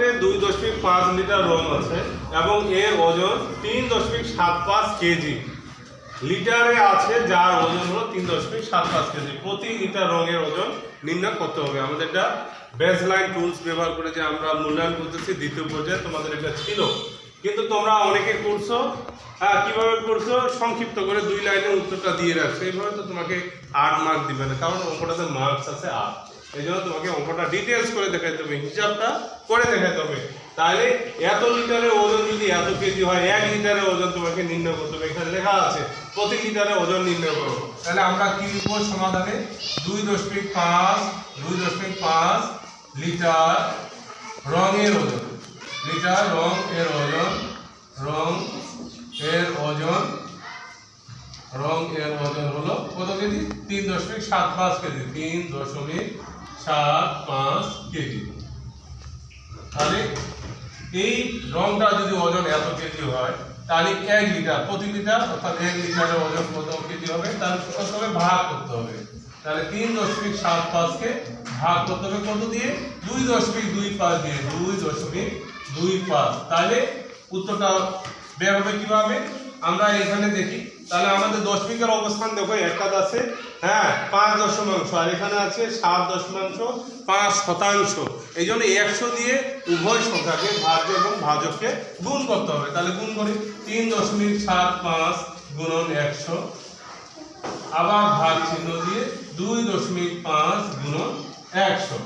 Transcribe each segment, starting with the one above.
পাত্রে দুই দশমিক পাঁচ লিটার রং আছে এবং এর ওজন তিন দশমিক সাত পাঁচ কেজি। লিটারে আছে যার ওজন হলো তিন দশমিক সাত পাঁচ কেজি। প্রতি লিটার রঙের ওজন নির্ণয় করতে হবে। আমাদের এটা বেসলাইন টুলস ব্যবহার করে যে আমরা মূল্যায়ন করতেছি, দ্বিতীয় পর্যায়ে তোমাদের এটা ছিল। কিন্তু তোমরা অনেকে করছ হ্যাঁ কীভাবে করছ? সংক্ষিপ্ত করে দুই লাইনের উত্তরটা দিয়ে রাখছো। এইভাবে তো তোমাকে আট মার্ক দিবে না, কারণ অঙ্কটাতে মার্কস আছে আট এই জন্য তোমাকে অঙ্কটা ডিটেলস করে দেখাইতে হবে হিসাবটা করে দেখাইতে হবে তাহলে এত লিটারের ওজন যদি এত কেজি হয়, এক লিটারের ওজন তোমাকে নির্ণয় করতে হবে। এখানে লেখা আছে, প্রতি লিটারের ওজন নির্ণয় করো। তাহলে আমরা কি লিখব সমাধানে? দুই দশমিক পাঁচ, দুই দশমিক পাঁচ লিটার রঙের ওজন। লিটার রং এর ওজন রং এর ওজন রং এর ওজন হলো কত কেজি? তিন দশমিক সাত পাঁচ কেজি। তিন দশমিক সাত, পাঁচ, কেজি। তাহলে এই রংটা যদি ওজন এত কেজি হয়, তাহলে এক লিটার প্রতি লিটার, অর্থাৎ এক লিটারের ওজন কত কেজি হবে তাহলে হবে, ভাগ করতে হবে। তাহলে তিন দশমিক সাত পাঁচকে ভাগ করতে হবে কত দিয়ে? দুই দশমিক দুই পাঁচ দিয়ে, দুই দশমিক দুই পাঁচ। তাহলে উত্তরটা বের হবে কীভাবে? আমরা এখানে দেখি তাহলে আমাদের দশ দশমিকের অবস্থান দেখো একটা আছে হ্যাঁ পাঁচ দশমাংশ, আর এখানে আছে সাত দশমাংশ, পাঁচ শতাংশ। এই জন্য একশো দিয়ে উভয় সংখ্যাকে ভাজ্য এবং ভাজককে গুণ করতে হবে। তাহলে গুণ করি, তিন দশমিক সাত পাঁচ গুণন একশো, আবার ভাগ চিহ্ন দিয়ে দুই দশমিক পাঁচ গুণন একশো।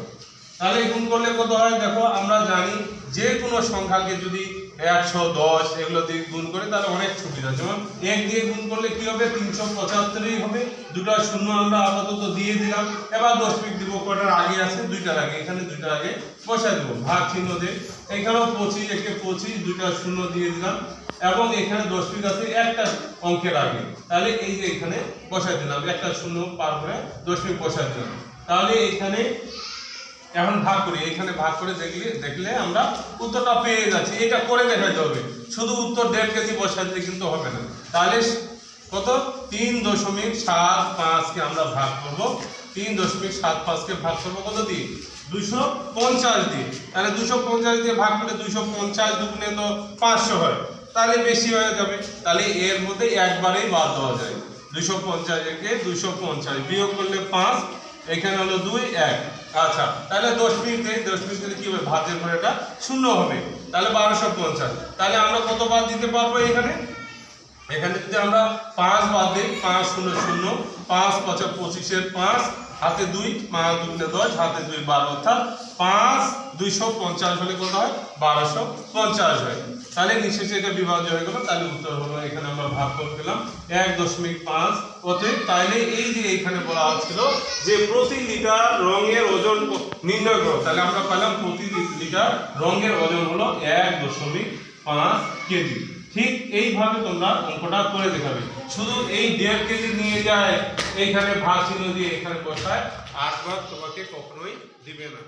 তাহলে গুণ করলে কত হয়? দেখো, আমরা জানি যে কোনো সংখ্যাকে যদি একশো দশ, এগুলো দিয়ে গুণ করে তাহলে অনেক সুবিধা। যেমন এক দিয়ে গুণ করলে কি হবে? তিনশো পঁচাত্তরই হবে। দুটা শূন্য আমরা আপাতত দিয়ে দিলাম। এবার দশমিক দিব, কটার আগে আছে? দুইটার আগে। এখানে দুইটার আগে বসাই দেবো। ভাগ চিহ্ন দিয়ে। এখানেও পঁচিশ, একে পঁচিশ, দুইটা শূন্য দিয়ে দিলাম। এবং এখানে দশমিক আছে একটা অঙ্কের আগে। তাহলে এই যে এখানে বসাই দিলাম, একটা শূন্য পার করে দশমিক বসাই দিলাম তাহলে এখানে এখন ভাগ করি এখানে ভাগ করে দেখলে দেখলে আমরা উত্তরটা পেয়ে যাচ্ছি। এটা করে দেখাতে হবে। শুধু উত্তর দেড় কেজি দিলে কিন্তু হবে না। তাহলে কত? তিন দশমিক সাত পাঁচকে আমরা ভাগ করব। তিন দশমিক সাত পাঁচকে ভাগ করব কত দিয়ে? দুশো পঞ্চাশ দিয়ে। তাহলে দুশো পঞ্চাশ দিয়ে ভাগ করলে দুশো পঞ্চাশ দুগুণে তো পাঁচশো হয়। তাহলে বেশি হয়ে যাবে। তাহলে এর মধ্যে একবারেই বাদ দেওয়া যায়। দুশো পঞ্চাশ একে দুশো পঞ্চাশ বিয়োগ করলে পাঁচ এখানে হলো দুই, এক। আচ্ছা তাহলে দশমিক দেই দশমিক দিলে কী হবে? ভাতের পরে এটা শূন্য হবে। তাহলে বারোশো পঞ্চাশ। তাহলে আমরা কত বাদ দিতে পারব এখানে? এখানে যদি আমরা পাঁচ বাদ দিই, পাঁচ শূন্য শূন্য, পাঁচ পঁচা পঁচিশের পাঁচ হাতে দুই পাঁচ দুগুণে দশ, হাতে দুই বারো, অর্থাৎ পাঁচ, দুইশো পঞ্চাশ হলে কত হয়? বারোশো পঞ্চাশ হয়। তাহলে নিঃশেষে এটা বিভাজ্য হয়ে গেল, তাহলে উত্তর হলো, এখানে আমরা ভাগ করে পেলাম এক দশমিক পাঁচ। অতএব তাইলে এই যে এখানে বলা হচ্ছিল যে প্রতি লিটার রঙের ওজন নির্ণয় করো। তাহলে আমরা পেলাম প্রতি লিটার রঙের ওজন হলো এক দশমিক পাঁচ কেজি। ঠিক এইভাবে তোমরা অঙ্কটা করে দেখাবে। শুধু এই দেড় কেজি নিয়ে যায়, এইখানে ভাগ চিহ্ন দিয়ে এখানে বসায় আসবাব তোমাকে কখনোই দিবে না।